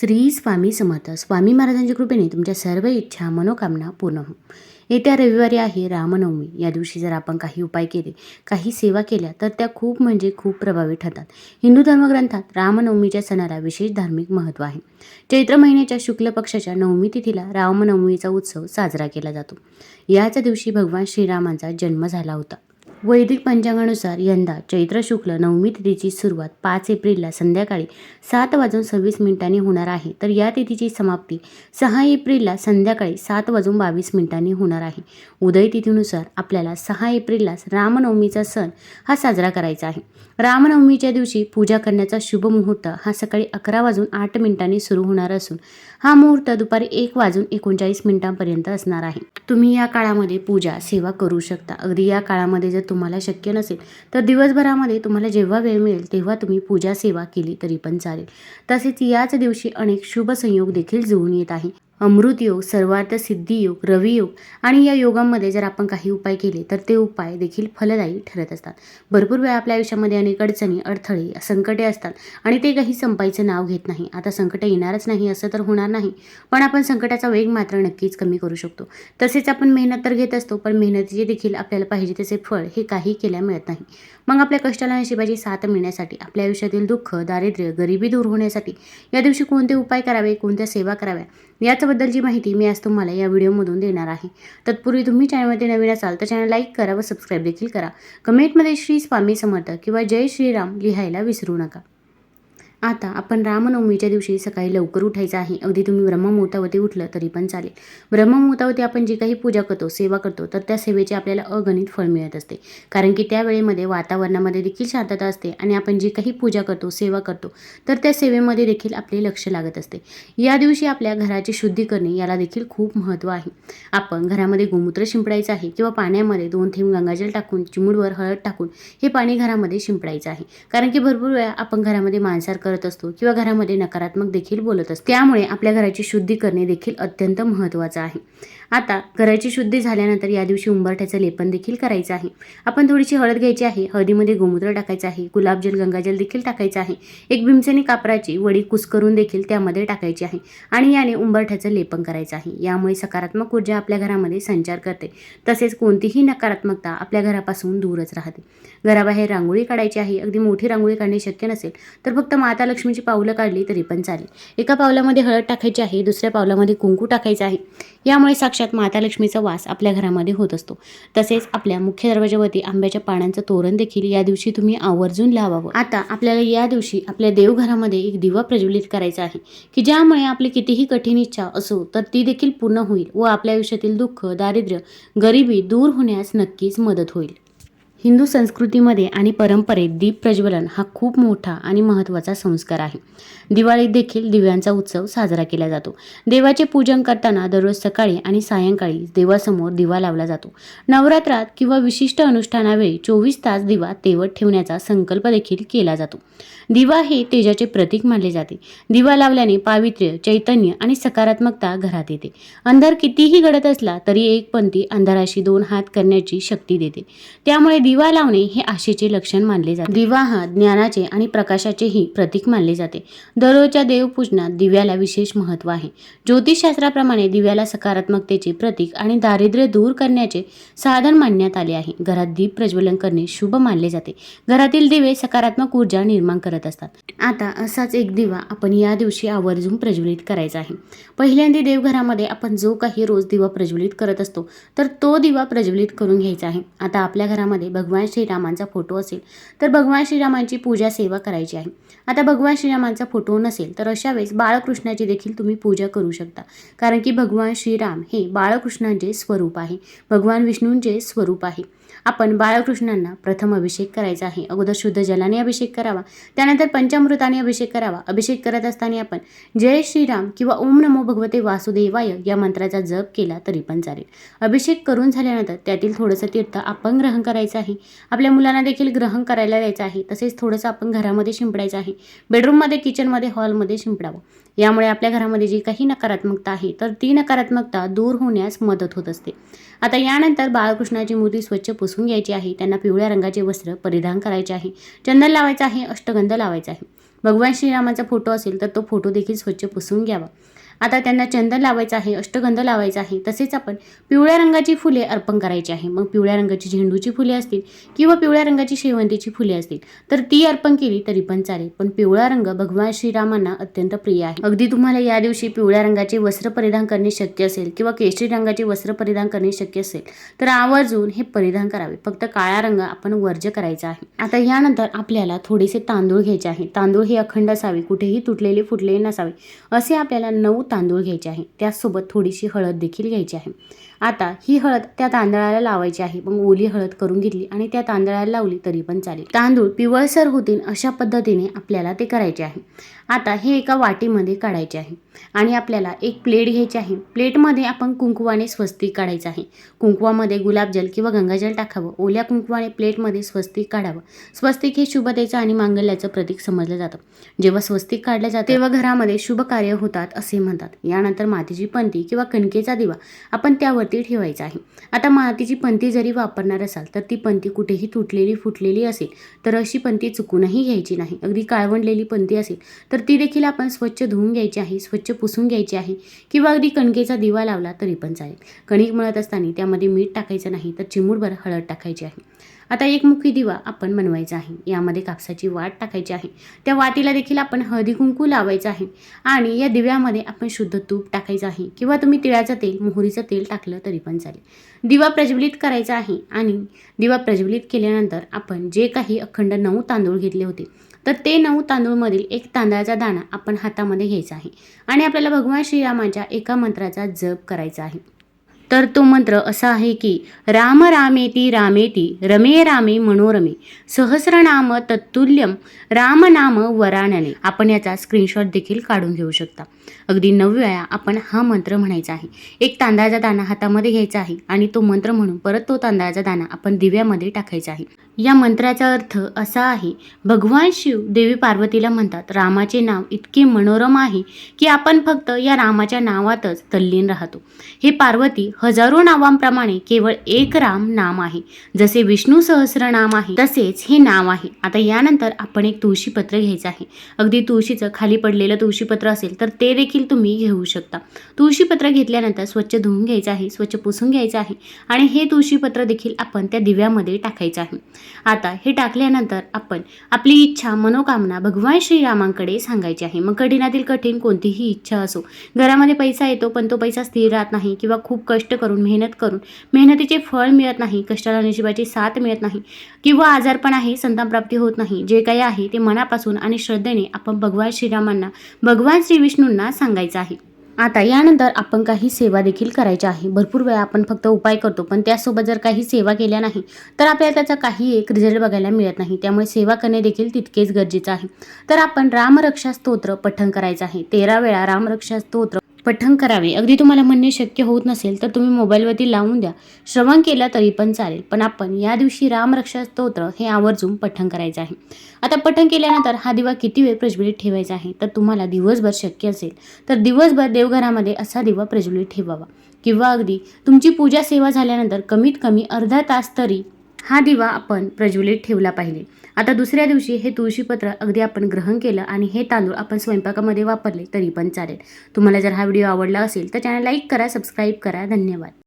श्री स्वामी समर्थ. स्वामी महाराजांच्या कृपेने तुमच्या सर्व इच्छा मनोकामना पूर्ण हो. येत्या रविवारी आहे रामनवमी. या दिवशी जर आपण काही उपाय केले काही सेवा केल्या तर त्या खूप म्हणजे खूप प्रभावी ठरतात. हिंदू धर्मग्रंथात रामनवमीच्या सणाला विशेष धार्मिक महत्त्व आहे. चैत्र महिन्याच्या शुक्ल पक्षाच्या नवमी तिथीला रामनवमीचा उत्सव साजरा केला जातो. याच दिवशी भगवान श्रीरामांचा जन्म झाला होता. वैदिक पंचांगानुसार यंदा चैत्र शुक्ल नवमी तिथीची सुरुवात पाच एप्रिलला संध्याकाळी सात वाजून सव्वीस मिनिटांनी होणार आहे. तर या तिथीची समाप्ती सहा एप्रिलला संध्याकाळी सात वाजून बावीस मिनिटांनी होणार आहे. उदय तिथीनुसार आपल्याला सहा एप्रिलला रामनवमीचा सण हा साजरा करायचा आहे. रामनवमीच्या दिवशी पूजा करण्याचा शुभ मुहूर्त हा सकाळी अकरा वाजून आठ मिनिटांनी सुरू होणार असून हा मुहूर्त दुपारी एक वाजून एकोणचाळीस मिनिटांपर्यंत असणार आहे. तुम्ही या काळामध्ये पूजा सेवा करू शकता. अगदी या काळामध्ये जर तुम्हाला शक्य नसेल तर दिवसभरामध्ये तुम्हाला जेव्हा वेळ मिळेल तेव्हा तुम्ही पूजा सेवा केली तरी पण चालेल. तसेच याच दिवशी अनेक शुभ संयोग देखील जुळून येत आहे. अमृतयोग सर्वार्थ सिद्धी योग आणि या योगांमध्ये जर आपण काही उपाय केले तर ते उपाय देखील फलदायी ठरत असतात. भरपूर वेळा आपल्या आयुष्यामध्ये अनेक अडचणी अडथळे संकटे असतात आणि ते काही संपायचं नाव घेत नाही. आता संकट येणारच नाही असं तर होणार नाही. पण आपण संकटाचा वेग मात्र नक्कीच कमी करू शकतो. तसेच आपण मेहनत तर घेत असतो पण मेहनतीचे देखील आपल्याला पाहिजे त्याचे फळ हे काही केल्या मिळत नाही. मग आपल्या कष्टाला नशिबाची साथ मिळण्यासाठी आपल्या आयुष्यातील दुःख दारिद्र्य गरिबी दूर होण्यासाठी या दिवशी कोणते उपाय करावे कोणत्या सेवा कराव्या याच्याबद्दलची माहिती मी आज तुम्हाला या व्हिडिओमधून देणार आहे. तत्पूर्वी तुम्ही चॅनलमध्ये नवीन असाल तर चॅनल लाईक करा व सबस्क्राईब देखील करा. कमेंटमध्ये श्री स्वामी समर्थ किंवा जय श्रीराम लिहायला विसरू नका. आता आपण रामनवमीच्या दिवशी सकाळी लवकर उठायचं आहे. अगदी तुम्ही ब्रह्ममुहूर्तावरती उठलं तरी पण चालेल. ब्रह्ममुहूर्तावरती आपण जी काही पूजा करतो सेवा करतो तर त्या सेवेचे आपल्याला अगणित फळ मिळत असते. कारण की त्या वेळेमध्ये वातावरणामध्ये देखील शांतता असते आणि आपण जी काही पूजा करतो सेवा करतो तर त्या सेवेमध्ये देखील आपले लक्ष लागत असते. या दिवशी आपल्या घराची शुद्धी करणे याला देखील खूप महत्त्व आहे. आपण घरामध्ये गोमूत्र शिंपडायचं आहे किंवा पाण्यामध्ये दोन थेंब गंगाजल टाकून चिमुडवर हळद टाकून हे पाणी घरामध्ये शिंपडायचं आहे. कारण की भरपूर वेळा आपण घरामध्ये मांसाहार करत असतो किंवा घरामध्ये नकारात्मक देखील बोलत असतो. त्यामुळे आपल्या घराची शुद्धी करणे देखील अत्यंत महत्त्वाचं आहे. आता घराची शुद्धी झाल्यानंतर या दिवशी उंबरठ्याचं लेपन देखील करायचं आहे. आपण थोडीशी हळद घ्यायची आहे. हळदीमध्ये गोमूत्र टाकायचं आहे. गुलाबजल गंगाजल देखील टाकायचं आहे. एक भीमसेनी कापराची वडी कुस्करून देखील त्यामध्ये टाकायची आहे आणि याने उंबरठ्याचं लेपन करायचं आहे. यामुळे सकारात्मक ऊर्जा आपल्या घरामध्ये संचार करते. तसेच कोणतीही नकारात्मकता आपल्या घरापासून दूरच राहते. घराबाहेर रांगोळी काढायची आहे. अगदी मोठी रांगोळी काढणे शक्य नसेल तर फक्त माता लक्ष्मीची पावलं काढली तरी पण चालेल. एका पावलामध्ये हळद टाकायची आहे दुसऱ्या पावलामध्ये कुंकू टाकायचं आहे. यामुळे साक्षात माता लक्ष्मीचा वास आपल्या घरामध्ये होत असतो. तसेच आपल्या मुख्य दरवाजावरती आंब्याच्या पानांचं तोरण देखील या दिवशी तुम्ही आवर्जून लावावं. आता आपल्याला या दिवशी आपल्या देवघरामध्ये एक दिवा प्रज्वलित करायचा आहे की ज्यामुळे आपली कितीही कठीण इच्छा असो तर ती देखील पूर्ण होईल व आपल्या आयुष्यातील दुःख दारिद्र्य गरिबी दूर होण्यास नक्कीच मदत होईल. हिंदू संस्कृतीमध्ये आणि परंपरेत दीप प्रज्वलन हा खूप मोठा आणि महत्त्वाचा संस्कार आहे. दिवाळीत देखील दिव्यांचा उत्सव साजरा केला जातो. देवाचे पूजन करताना दररोज सकाळी आणि सायंकाळी देवासमोर दिवा लावला जातो. नवरात्रात किंवा विशिष्ट अनुष्ठानावेळी चोवीस तास दिवा तेवत ठेवण्याचा संकल्प देखील केला जातो. दिवा हे तेजाचे प्रतीक मानले जाते. दिवा लावल्याने पावित्र्य चैतन्य आणि सकारात्मकता घरात येते. अंधार कितीही घडत असला तरी एक पंथी अंधाराशी दोन हात करण्याची शक्ती देते. त्यामुळे दिवा लावणे हे आशेचे लक्षण मानले जाते. दिवा हा ज्ञानाचे आणि प्रकाशाचेही प्रतीक मानले जाते. दररोजच्या देवपूजनात दिव्याला विशेष महत्त्व आहे. ज्योतिषशास्त्राप्रमाणे दिव्याला सकारात्मकतेचे प्रतीक आणि दारिद्र्य दूर करण्याचे साधन मानण्यात आले आहे. घरात दीप प्रज्वलन करणे शुभ मानले जाते. घरातील दिवे सकारात्मक ऊर्जा निर्माण करत असतात. आता असाच एक दिवा आपण या दिवशी आवर्जून प्रज्वलित करायचा आहे. पहिल्यांदा देवघरामध्ये आपण जो काही रोज दिवा प्रज्वलित करत असतो तर तो दिवा प्रज्वलित करून घ्यायचा आहे. आता आपल्या घरामध्ये भगवान श्रीरामांचा फोटो असेल तर भगवान श्रीरामांची पूजा सेवा करायची आहे. आता भगवान श्रीरामांचा फोटो नसेल तर अशा वेळेस बाळकृष्णाची देखील तुम्ही पूजा करू शकता. कारण की भगवान श्रीराम हे बाळकृष्णांचे स्वरूप आहे. भगवान विष्णूंचे स्वरूप आहे. आपण बाळकृष्णांना प्रथम अभिषेक करायचा आहे. अगोदर शुद्ध जलाने अभिषेक करावा. त्यानंतर पंचामृताने अभिषेक करावा. अभिषेक करत असताना आपण जय श्रीराम किंवा ओम नमो भगवते वासुदेवाय या मंत्राचा जप केला तरी पण चालेल. अभिषेक करून झाल्यानंतर त्यातील थोडंसं तीर्थ आपण ग्रहण करायचं आहे. आपल्या मुलांना देखील ग्रहण करायला द्यायचं आहे. तसेच थोडंसं आपण घरामध्ये शिंपडायचं आहे. बेडरूममध्ये किचनमध्ये हॉलमध्ये शिंपडावं. यामुळे आपल्या घरामध्ये जी काही नकारात्मकता आहे तर ती नकारात्मकता दूर होण्यास मदत होत असते. आता यानंतर बाळकृष्णाची मूर्ती स्वच्छ पुसून घ्यायची आहे त्यांना पिवळ्या रंगाचे वस्त्र परिधान करायचे आहे चंदन लावायचं आहे अष्टगंध लावायचा आहे. भगवान श्रीरामाचा फोटो असेल तर तो फोटो देखील स्वच्छ पुसून घ्यावा. आता त्यांना चंदन लावायचं आहे अष्टगंध लावायचा आहे तसेच आपण पिवळ्या रंगाची फुले अर्पण करायची आहे. मग पिवळ्या रंगाची झेंडूची फुले असतील किंवा पिवळ्या रंगाची शेवंतीची फुले असतील तर ती अर्पण केली तरी पण चालेल. पण पिवळा रंग भगवान श्रीरामांना अत्यंत प्रिय आहे. अगदी तुम्हाला या दिवशी पिवळ्या रंगाचे वस्त्र परिधान करणे शक्य असेल किंवा केशरी रंगाचे वस्त्र परिधान करणे शक्य असेल तर आवर्जून हे परिधान करावे. फक्त काळा रंग आपण वर्ज्य करायचा आहे. आता यानंतर आपल्याला थोडेसे तांदूळ घ्यायचे आहे. तांदूळ हे अखंड असावे कुठेही तुटलेले फुटलेले नसावे असे आपल्याला नऊ तांदूळ घ्यायचे आहे. त्याचसोबत थोडीशी हळद देखील घ्यायची आहे. आता ही हळद त्या तांदळाला लावायची आहे. मग ओली हळद करून घेतली आणि त्या तांदळाला लावली तरी पण चालेल. तांदूळ पिवळसर होतील अशा पद्धतीने आपल्याला ते करायचे आहे. आता हे एका वाटीमध्ये काढायचे आहे. आणि आपल्याला एक प्लेट घ्यायची आहे. प्लेटमध्ये आपण कुंकवाने स्वस्तिक काढायचं आहे. कुंकवामध्ये गुलाबजल किंवा गंगाजल टाकावं. ओल्या कुंकवाने प्लेटमध्ये स्वस्तिक काढावं. स्वस्तिक हे शुभतेचं आणि मांगल्याचं प्रतीक समजलं जातं. जेव्हा स्वस्तिक काढलं जातं तेव्हा घरामध्ये शुभ कार्य होतात असे म्हणतात. यानंतर मातीची पंथी किंवा कणकेचा दिवा आपण त्यावरती ठेवायचा आहे. आता मातीची पंथी जरी वापरणार असाल तर ती पंथी कुठेही तुटलेली फुटलेली असेल तर अशी पंथी चुकूनही घ्यायची नाही. अगदी काळवंडलेली पंथी असेल तर ती देखील आपण स्वच्छ धुवून घ्यायची आहे स्वच्छ पुसून घ्यायची आहे. किंवा अगदी कणकेचा दिवा लावला तरी पण चालेल. कणिक मळत असताना त्यामध्ये मीठ टाकायचं नाही तर चिमूटभर हळद टाकायची आहे. आता एक मुखी दिवा आपण बनवायचा आहे. यामध्ये कापसाची वाट टाकायची आहे. त्या वाटीला देखील आपण हळदी कुंकू लावायचं आहे. आणि या दिव्यामध्ये आपण शुद्ध तूप टाकायचं आहे. किंवा तुम्ही तिळाचं तेल मोहरीचं तेल टाकलं तरी पण चालेल. दिवा प्रज्वलित करायचा आहे आणि दिवा प्रज्वलित केल्यानंतर आपण जे काही अखंड नऊ तांदूळ घेतले होते तर ते नऊ तांदूळमधील एक तांदळाचा दाणा आपण हातामध्ये घ्यायचा आहे. आणि आपल्याला भगवान श्रीरामाच्या एका मंत्राचा जप करायचा आहे. तर तो मंत्र असा आहे की राम रामेती रामेती रमे रामे मनोरमे सहस्रनाम तत्तुल्यम राम नाम आपण याचा स्क्रीनशॉट देखील काढून घेऊ शकता. अगदी नऊ वेळा आपण हा मंत्र म्हणायचा आहे. एक तांदळाचा दाणा हातामध्ये घ्यायचा आहे आणि तो मंत्र म्हणून परत तो तांदळाचा दाणा आपण दिव्यामध्ये टाकायचा आहे. या मंत्राचा अर्थ असा आहे भगवान शिव देवी पार्वतीला म्हणतात रामाचे नाव इतके मनोरम आहे की आपण फक्त या रामाच्या नावातच तल्लीन राहतो. हे पार्वती हजारो नावांप्रमाणे केवळ एक राम नाम आहे. जसे विष्णू सहस्र नाम आहे तसेच हे नाव आहे. आता यानंतर आपण एक तुळशीपत्र घ्यायचं आहे. अगदी तुळशीचं खाली पडलेलं तुळशीपत्र असेल तर ते देखील तुम्ही घेऊ शकता. तुळशीपत्र घेतल्यानंतर स्वच्छ धुवून घ्यायचं आहे स्वच्छ पुसून घ्यायचं आहे आणि हे तुळशीपत्र देखील आपण त्या दिव्यामध्ये टाकायचं आहे. आता हे टाकल्यानंतर आपण आपली इच्छा मनोकामना भगवान श्रीरामांकडे सांगायची आहे. मग कठीणातील कठीण कोणतीही इच्छा असो घरामध्ये पैसा येतो पण तो पैसा स्थिर राहत नाही किंवा खूप कष्ट करून मेहनत करून मेहनतीचे फळ मिळत नाही कष्टाला नशिबाची साथ मिळत नाही किंवा आजारपण आहे संतानप्राप्ती होत नाही. जे काही आहे ते मनापासून आणि श्रद्धेने आपण भगवान श्रीरामांना भगवान श्री विष्णूंना सांगायचं आहे. आता यानंतर आपण काही सेवा देखील करायच्या आहे. भरपूर वेळा आपण फक्त उपाय करतो पण त्यासोबत जर काही सेवा केल्या नाही तर आपल्याला त्याचा काही एक रिझल्ट बघायला मिळत नाही. त्यामुळे सेवा करणे देखील तितकेच गरजेचं आहे. तर आपण रामरक्षा स्तोत्र पठण करायचं आहे. तेरा वेळा रामरक्षा स्तोत्र पठण करावे. अगदी तुम्हाला म्हणणे शक्य होत नसेल तर तुम्ही मोबाईलवरती लावून द्या. श्रवण केलं तरी पण चालेल. पण आपण या दिवशी रामरक्षा स्तोत्र हे आवर्जून पठण करायचं आहे. आता पठण केल्यानंतर हा दिवा किती वेळ प्रज्वलित ठेवायचा आहे? तर तुम्हाला दिवसभर शक्य असेल. तर दिवसभर देवघरामध्ये असा दिवा प्रज्वलित ठेवावा. किंवा अगदी तुमची पूजा सेवा झाल्यानंतर कमीत कमी अर्धा तास तरी हा दिवा आपण प्रज्वलित ठेवला पाहिजे. आता दुसऱ्या दिवशी हे तुळशीपत्र अगदी आपण ग्रहण केलं आणि हे तांदूळ आपण स्वयंपाकामध्ये वापरले तरी पण चालेल. तुम्हाला जर हा व्हिडिओ आवडला असेल तर चॅनल लाईक करा सबस्क्राईब करा. धन्यवाद.